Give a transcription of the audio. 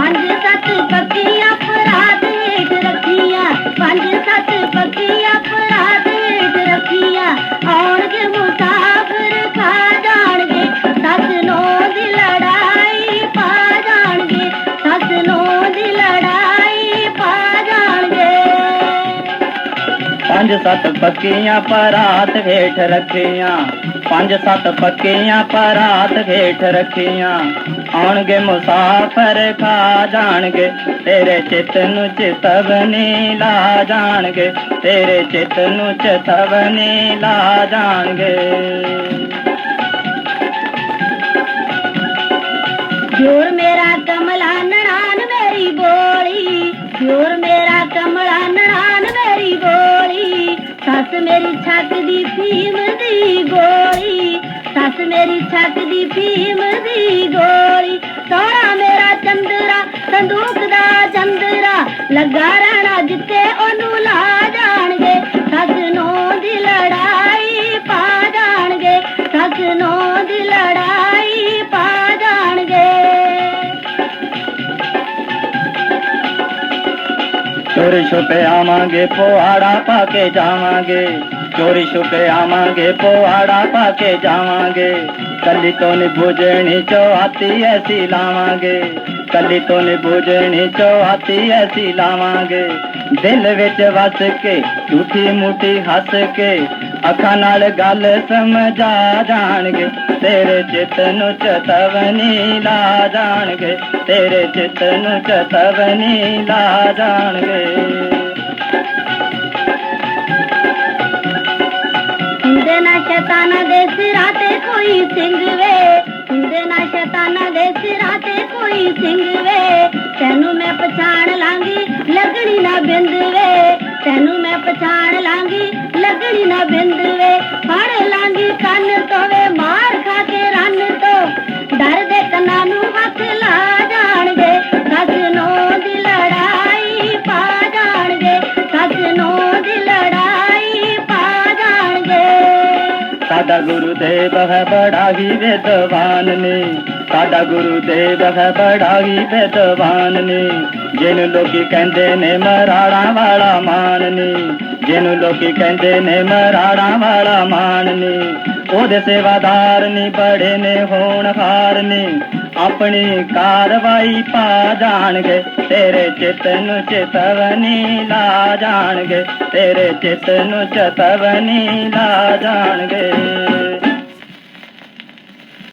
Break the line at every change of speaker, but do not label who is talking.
ਪੰਜ ਸੱਤ ਬੱਕਰੀ ਪੰਜ ਸੱਤ ਪੱਕੀਆਂ ਪਰਾਤ ਹੇਠ ਰੱਖੀਆਂ। ਪੰਜ ਸੱਤ ਪੱਕੀਆਂ ਪਰਾਤ ਹੇਠ ਰੱਖੀਆਂ। ਆਉਣਗੇ ਮੁਸਾਫਰ ਖਾ ਜਾਣਗੇ, ਤੇਰੇ ਚਿੱਤ ਨੂੰ ਚਿਤਵਨੀ ਲਾ ਜਾਣਗੇ, ਤੇਰੇ ਚਿੱਤ ਨੂੰ ਚਿਤਵਨੀ ਲਾ ਜਾਣਗੇ।
ਜੋਰ ਮੇਰਾ ਸੱਸ ਮੇਰੀ ਛੱਕ ਦੀ ਫੀਮ ਦੀ ਗੋਲੀ। ਸੱਸ ਮੇਰੀ ਛੱਕ ਦੀ ਫੀਮ ਦੀ ਗੋਲੀ। ਸੋਹਣਾ ਮੇਰਾ ਚੰਦਰਾ, ਸੰਦੂਕ ਦਾ ਚੰਦਰਾ, ਲੱਗਾ
ਚੋਰੀ ਛੁਪੇ ਆਵਾਂਗੇ ਪੋਹਾੜਾ ਪਾ ਕੇ ਜਾਵਾਂਗੇ। ਚੋਰੀ ਛੁਪੇ ਆਵਾਂਗੇ ਪੋਹਾੜਾ ਪਾ ਕੇ ਜਾਵਾਂਗੇ। ਕੱਲੀ ਤੋਂ ਨੀ ਬੁਝਣੀ, ਚੋਹਾਤੀ ਐਸੀ ਲਾਵਾਂਗੇ। ਕੱਲੀ ਤੋਂ ਨੀ ਬੁਝਣੀ, ਚੋਹਾਤੀ ਐਸੀ ਲਾਵਾਂਗੇ। ਦਿਲ ਵਿੱਚ ਵਸ ਕੇ, ਝੂਠੀ ਮੂਠੀ ਹੱਸ ਕੇ ਅੱਖਾਂ ਨਾਲ ਗੱਲ ਸਮਝਾ ਜਾਣਗੇ। ਤੇਰੇ ਚਿੱਤ ਨੂੰ ਚਤਵਨੀ ਲਾ ਜਾਣਗੇ। ਤੇਰੇ ਚਿੱਤ ਨੂੰ ਚਤਵਨੀ ਲਾ ਜਾਣਗੇ।
ਹੁੰਦੇ ਨਾ ਸ਼ੈਤਾਨਾਂ ਦੇ ਸਿਰਾਂ ਤੇ ਕੋਈ ਸਿੰਘ ਵੇ ਹੁੰਦੇ ਨਾ ਸ਼ੈਤਾਨਾਂ ਦੇ ਸਿਰਾਂ ਤੇ ਕੋਈ ਸਿੰਘ ਵੇ ਤੈਨੂੰ ਮੈਂ ਪਛਾਣ ਲਾਂਗੀ, ਲੱਗਣੀ ਨਾ ਬਿੰਦ ਵੇ ਤੈਨੂੰ ਮੈਂ ਪਛਾਣ ਲਾਂਗੀ
ਸਾਡਾ ਗੁਰੂਦੇਵ ਹੈ ਬੜਾ ਹੀ ਵਿਦਵਾਨ ਨੇ। ਸਾਡਾ ਗੁਰੂਦੇਵ ਹੈ ਬੜਾ ਹੀ ਵਿਦਵਾਨ ਨੇ। ਜਿਹਨੂੰ ਲੋਕੀ ਕਹਿੰਦੇ ਨੇ ਮਰਾੜਾ ਵਾਲਾ ਮਾਨ ਨੇ। ਜਿਹਨੂੰ ਲੋਕੀ ਕਹਿੰਦੇ ਨੇ ਮਰਾੜਾ ਵਾਲਾ ਮਾਨ ਨੇ, ਉਹਦੇ ਸੇਵਾਦਾਰ ਨੇ, ਬੜੇ ਨੇ ਹੋਣਹਾਰ ਨੇ। ਆਪਣੀ ਕਾਰਵਾਈ ਪਾ ਜਾਣਗੇ, ਤੇਰੇ ਚਿੱਤ ਨੂੰ ਚੇਤਵਨੀ ਲਾ ਜਾਣਗੇ, ਤੇਰੇ ਚਿੱਤ ਨੂੰ ਚੇਤਵਨੀ ਲਾ ਜਾਣਗੇ।